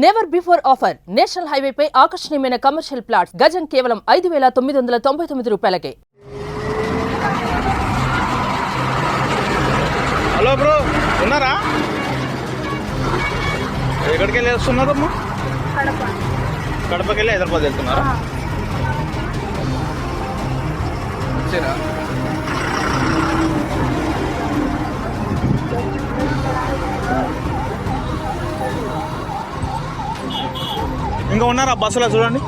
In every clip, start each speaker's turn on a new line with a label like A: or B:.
A: Never before offer national హైవేపై ఆకర్షణీయమైన commercial plots గజం కేవలం ఐదు వేల తొమ్మిది వందల తొంభై తొమ్మిది రూపాయలకే.
B: హలో బ్రో ఉన్నారా? ఎక్కడికి వెళ్ళి వస్తున్నారు అమ్మా
C: కడప
B: కడపకి వెళ్ళి హైదరాబాద్ వెళ్తున్నారా? ఇంకా ఉన్నారా బస్సులో చూడండి?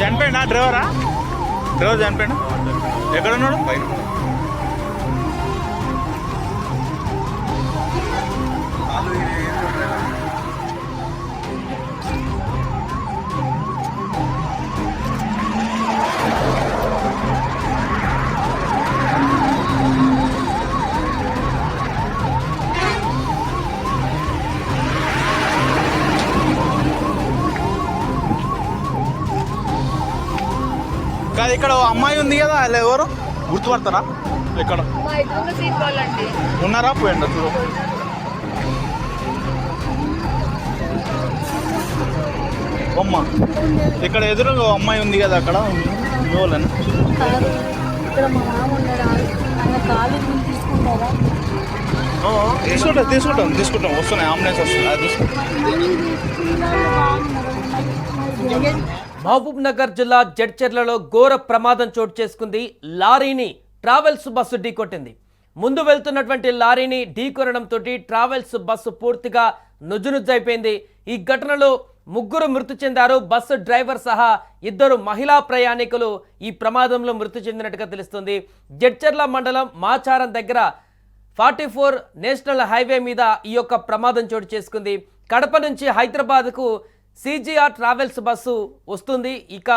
B: చనిపోయినా డ్రైవరా? డ్రైవర్ చనిపోయినా ఎక్కడ ఉన్నాడు? బయట కాదు ఇక్కడ ఓ అమ్మాయి ఉంది కదా వాళ్ళు ఎవరు? గుర్తుపడతారా? ఇక్కడ. ఉన్నారా? పోయండి చూడు. అమ్మ ఇక్కడ ఎదురుగా ఓ అమ్మాయి ఉంది కదా అక్కడ. ఇవ్వాలని తీసుకుంటాం తీసుకుంటాం తీసుకుంటాం. వస్తున్నాయి అంబులెన్స్ వస్తుంది అది తీసుకుంటాం.
C: మహబూబ్నగర్
D: మహబూబ్ నగర్ జిల్లా జడ్చెర్లలో ఘోర ప్రమాదం చోటు చేసుకుంది. లారీని ట్రావెల్స్ బస్సు ఢీకొట్టింది. ముందు వెళ్తున్నటువంటి లారీని ఢీకొనడంతో ట్రావెల్స్ బస్సు పూర్తిగా నుజ్జునుజ్జైపోయింది ఈ ఘటనలో ముగ్గురు మృతి చెందారు. బస్సు డ్రైవర్ సహా ఇద్దరు మహిళా ప్రయాణికులు ఈ ప్రమాదంలో మృతి చెందినట్టుగా తెలుస్తుంది. జడ్చర్ల మండలం మాచారం దగ్గర ఫార్టీ ఫోర్ నేషనల్ హైవే మీద ఈ యొక్క ప్రమాదం చోటు చేసుకుంది. కడప నుంచి హైదరాబాద్కు సీజీఆర్ ట్రావెల్స్ బస్సు వస్తుంది. ఇక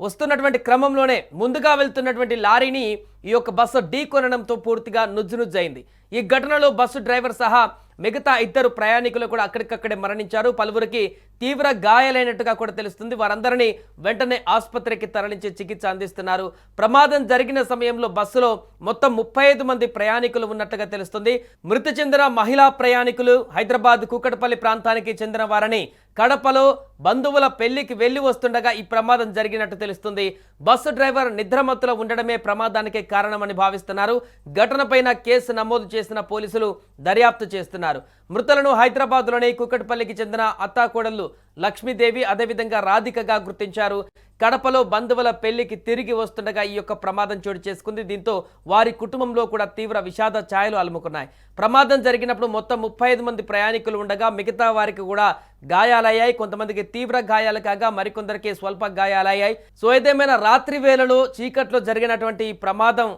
D: వస్తున్నటువంటి క్రమంలోనే ముందుగా వెళ్తున్నటువంటి లారీని ఈ యొక్క బస్సు ఢీ కొనడంతో పూర్తిగా నుజ్జునుజ్జయింది ఈ ఘటనలో బస్సు డ్రైవర్ సహా మిగతా ఇద్దరు ప్రయాణికులు కూడా అక్కడికక్కడే మరణించారు. పలువురికి తీవ్ర గాయాలైనట్టుగా కూడా తెలుస్తుంది. వారందరినీ వెంటనే ఆసుపత్రికి తరలించి చికిత్స అందిస్తున్నారు. ప్రమాదం జరిగిన సమయంలో బస్సులో మొత్తం ముప్పై ఐదు మంది ప్రయాణికులు ఉన్నట్టుగా తెలుస్తుంది. మృతి చెందిన మహిళా ప్రయాణికులు హైదరాబాద్ కూకటపల్లి ప్రాంతానికి చెందిన వారని కడపలో బంధువుల పెళ్ళికి వెళ్ళి వస్తుండగా ఈ ప్రమాదం జరిగినట్టు తెలుస్తుంది. బస్సు డ్రైవర్ నిద్రమత్తులో ఉండడమే ప్రమాదానికి కారణమని భావిస్తున్నారు. ఘటనపైన కేసు నమోదు చేసిన పోలీసులు దర్యాప్తు చేస్తున్నారు. మృతులను హైదరాబాద్లోని కుక్కటిపల్లికి చెందిన అత్తాకోడళ్ళు లక్ష్మీదేవి అదేవిధంగా రాధికగా గుర్తించారు. కడపలో బంధువుల పెళ్ళికి తిరిగి వస్తుండగా ఈ యొక్క ప్రమాదం చోటు చేసుకుంది. దీంతో వారి కుటుంబంలో కూడా తీవ్ర విషాద ఛాయలు అలుముకున్నాయి. ప్రమాదం జరిగినప్పుడు మొత్తం ముప్పై ఐదు మంది ప్రయాణికులు ఉండగా మిగతా వారికి కూడా గాయాలయ్యాయి. కొంతమందికి తీవ్ర గాయాలు కాగా మరికొందరికి స్వల్ప గాయాలయ్యాయి. సో ఏదేమైనా రాత్రి వేళలో చీకట్లో జరిగినటువంటి ఈ ప్రమాదం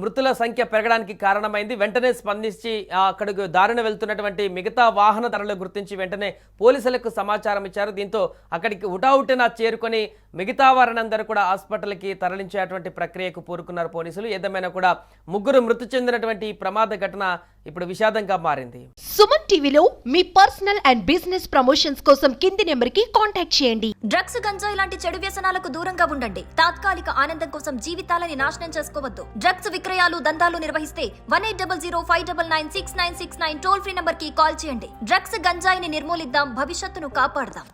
D: మృతుల సంఖ్య పెరగడానికి కారణమైంది. వెంటనే స్పందించి అక్కడికి దారిన వెళ్తున్నటువంటి మిగతా వాహనదారులు గుర్తించి వెంటనే పోలీసులకు సమాచారం ఇచ్చారు. దీంతో అక్కడికి ఉటావుటిన చేరుకొని మిగతా వారినందరూ కూడా హాస్పిటల్కి తరలించేటువంటి ప్రక్రియకు పూరుకున్నారు పోలీసులు. ఏదేమైనా కూడా ముగ్గురు మృతి చెందినటువంటి ప్రమాద ఘటన ఇప్పుడు విషాదంగా మారింది.
E: సుమన్ టీవీలో మీ పర్సనల్ అండ్ బిజినెస్ ప్రమోషన్స్ కోసం కింది నెంబర్కి కాంటాక్ట్ చేయండి.
F: డ్రగ్స్ గంజాయి లాంటి చెడు వ్యసనాలకు దూరంగా ఉండండి. తాత్కాలిక ఆనందం కోసం జీవితాలని నాశనం చేసుకోవద్దు. డ్రగ్స్ విక్రయాలు దందాలు నిర్వహిస్తే one eight double zero five double nine six nine six nine toll free నంబర్కి కాల్ చేయండి. డ్రగ్స్ గంజాయిని నిర్మూలిద్దాం భవిష్యత్తును కాపాడదాం.